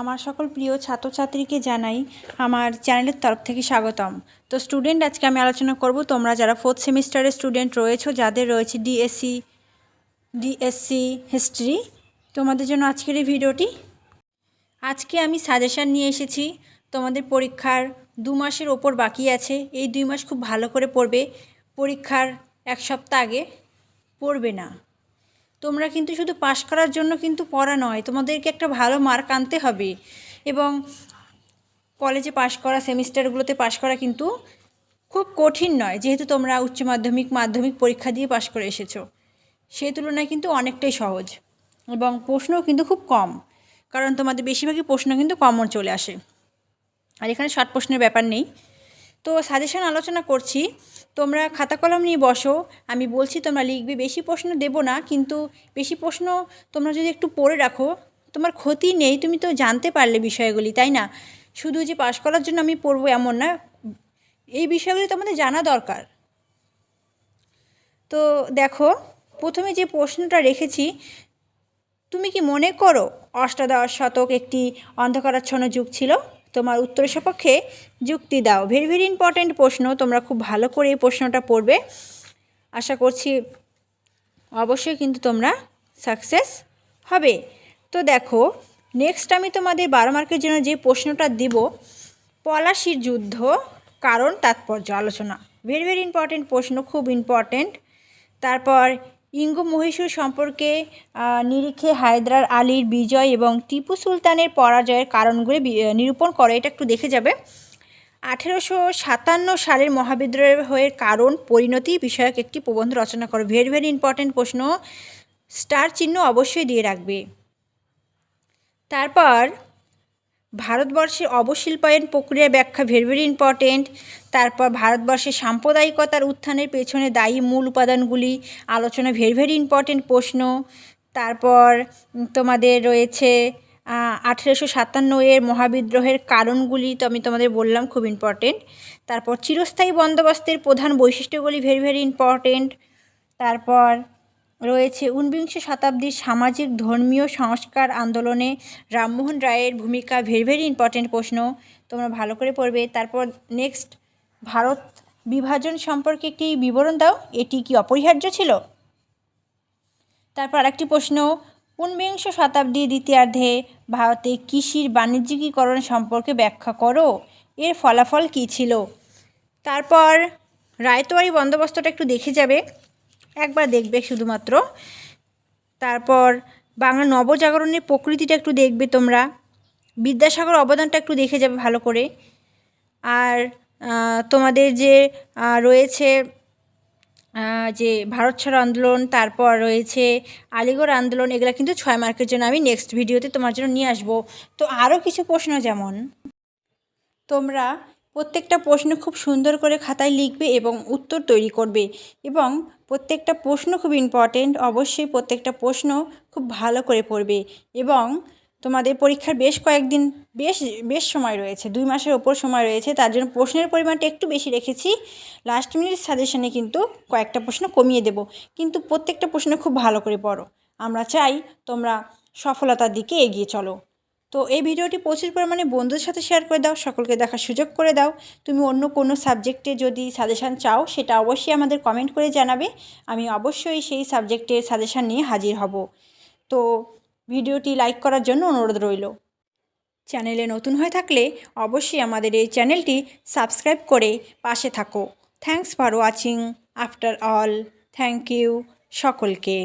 আমার সকল প্রিয় ছাত্রছাত্রীকে জানাই আমার চ্যানেলের তরফ থেকে স্বাগতম। তো স্টুডেন্ট আজকে আমি আলোচনা করব তোমরা যারা ফোর্থ সেমিস্টারের স্টুডেন্ট রয়েছো, যাদের রয়েছে ডিএসসি ডিএসসি হিস্ট্রি তোমাদের জন্য আজকের এই ভিডিওটি। আজকে আমি সাজেশান নিয়ে এসেছি, তোমাদের পরীক্ষার দু মাসের ওপর বাকি আছে, এই দুই মাস খুব ভালো করে পড়বে, পরীক্ষার এক সপ্তাহ আগে পড়বে না। তোমরা কিন্তু শুধু পাশ করার জন্য কিন্তু পড়া নয়, তোমাদেরকে একটা ভালো মার্ক আনতে হবে। এবং কলেজে পাশ করা সেমিস্টারগুলোতে পাশ করা কিন্তু খুব কঠিন নয়, যেহেতু তোমরা উচ্চ মাধ্যমিক মাধ্যমিক পরীক্ষা দিয়ে পাশ করে এসেছ। সেই তুলনায় কিন্তু অনেকটাই সহজ এবং প্রশ্নও কিন্তু খুব কম, কারণ তোমাদের বেশিরভাগই প্রশ্ন কিন্তু কমন চলে আসে। আর এখানে শর্ট প্রশ্নের ব্যাপার নেই। তো সাজেশন আলোচনা করছি। তোমরা খাতা কলম নিয়ে বসো। আমি বলছি, তোমরা লিখবে। বেশি প্রশ্ন দেবো না, কিন্তু বেশি প্রশ্ন তোমরা যদি একটু পড়ে রাখো, তোমার ক্ষতি নেই। তুমি তো জানতে পারলে বিষয়গুলি, তাই না? শুধু যে পাশ করার জন্য আমি পড়ব এমন না। এই বিষয়গুলি তোমাদের জানা দরকার। তো দেখো, প্রথমে যে প্রশ্নটা রেখেছি, তুমি কি মনে করো অষ্টাদশ শতক একটি অন্ধকারাচ্ছন্ন যুগ ছিল? তোমার উত্তর সপক্ষে যুক্তি দাও। ভেরি ভেরি ইম্পর্ট্যান্ট প্রশ্ন। তোমরা খুব ভালো করে এই প্রশ্নটা পড়বে। আশা করছি অবশ্যই কিন্তু তোমরা সাকসেস হবে। তো দেখো নেক্সট আমি তোমাদের বারো মার্কের জন্য যে প্রশ্নটা দিব, পলাশির যুদ্ধ, কারণ, তাৎপর্য, আলোচনা। ভেরি ভেরি ইম্পর্টেন্ট প্রশ্ন, খুব ইম্পর্টেন্ট তারপর ইঙ্গ মহীশূর সম্পর্কে নিরিখে হায়দ্রার আলীর বিজয় এবং টিপু সুলতানের পরাজয়ের কারণগুলি নিরূপণ করে। এটা একটু দেখে যাবে। আঠেরোশো সাতান্ন সালের মহাবিদ্রোহের কারণ, পরিণতি বিষয়ক একটি প্রবন্ধ রচনা করো। ভেরি ভেরি ইম্পর্টেন্ট প্রশ্ন। স্টার চিহ্ন অবশ্যই দিয়ে রাখবে। তারপর ভারতবর্ষের অবশিল্পায়ন প্রক্রিয়া ব্যাখ্যা ভেরি ভেরি ইম্পর্টেন্ট তারপর ভারতবর্ষের সাম্প্রদায়িকতার উত্থানের পেছনে দায়ী মূল উপাদানগুলি আলোচনা ভেরি ভেরি ইম্পর্টেন্ট প্রশ্ন। তারপর তোমাদের রয়েছে আঠেরোশো সাতান্ন এর মহাবিদ্রোহের কারণগুলি তো আমি তোমাদের বললাম, খুব ইম্পর্টেন্ট তারপর চিরস্থায়ী বন্দোবস্তের প্রধান বৈশিষ্ট্যগুলি ভেরি ভেরি ইম্পর্টেন্ট তারপর রয়েছে ঊনবিংশ শতাব্দীর সামাজিক, ধর্মীয় সংস্কার আন্দোলনে রামমোহন রায়ের ভূমিকা ভেরি ভেরি ইম্পর্টেন্ট প্রশ্ন। তোমরা ভালো করে পড়বে। তারপর নেক্সট ভারত বিভাজন সম্পর্কে একটি বিবরণ দাও। এটি কি অপরিহার্য ছিল? তারপর আরেকটি প্রশ্ন, ঊনবিংশ শতাব্দীর দ্বিতীয়ার্ধে ভারতে কৃষির বাণিজ্যিকীকরণ সম্পর্কে ব্যাখ্যা করো। এর ফলাফল কী ছিল? তারপর রায়তোয়ারি বন্দোবস্তটা একটু দেখে যাবে। একবার দেখবে শুধুমাত্র। তারপর বাংলা নবজাগরণের প্রকৃতিটা একটু দেখবে তোমরা। বিদ্যাসাগর অবদানটা একটু দেখে যাবে ভালো করে। আর তোমাদের যে রয়েছে যে ভারত ছাড়ো আন্দোলন, তারপর রয়েছে আলিগড় আন্দোলন, এগুলো কিন্তু ছয় মার্কের জন্য আমি নেক্সট ভিডিওতে তোমার জন্য নিয়ে আসব। তো আরও কিছু প্রশ্ন যেমন, তোমরা প্রত্যেকটা প্রশ্ন খুব সুন্দর করে খাতায় লিখবে এবং উত্তর তৈরি করবে। এবং প্রত্যেকটা প্রশ্ন খুব ইম্পর্টেন্ট অবশ্যই প্রত্যেকটা প্রশ্ন খুব ভালো করে পড়বে। এবং তোমাদের পরীক্ষার বেশ কয়েকদিন, বেশ বেশ সময় রয়েছে, দুই মাসের ওপর সময় রয়েছে, তার জন্য প্রশ্নের পরিমাণটা একটু বেশি রেখেছি। লাস্ট মিনিট সাজেশনে কিন্তু কয়েকটা প্রশ্ন কমিয়ে দেব। কিন্তু প্রত্যেকটা প্রশ্ন খুব ভালো করে পড়ো। আমরা চাই তোমরা সফলতার দিকে এগিয়ে চলো। তো এই ভিডিওটি প্রচুর পরিমাণে বন্ধুদের সাথে শেয়ার করে দাও, সকলকে দেখার সুযোগ করে দাও। তুমি অন্য কোনো সাবজেক্টে যদি সাজেশান চাও, সেটা অবশ্যই আমাদের কমেন্ট করে জানাবে। আমি অবশ্যই সেই সাবজেক্টের সাজেশান নিয়ে হাজির হব। তো ভিডিওটি লাইক করার জন্য অনুরোধ রইল। চ্যানেলে নতুন হয়ে থাকলে অবশ্যই আমাদের এই চ্যানেলটি সাবস্ক্রাইব করে পাশে থাকো। Thanks for watching after all thank you সকলকে।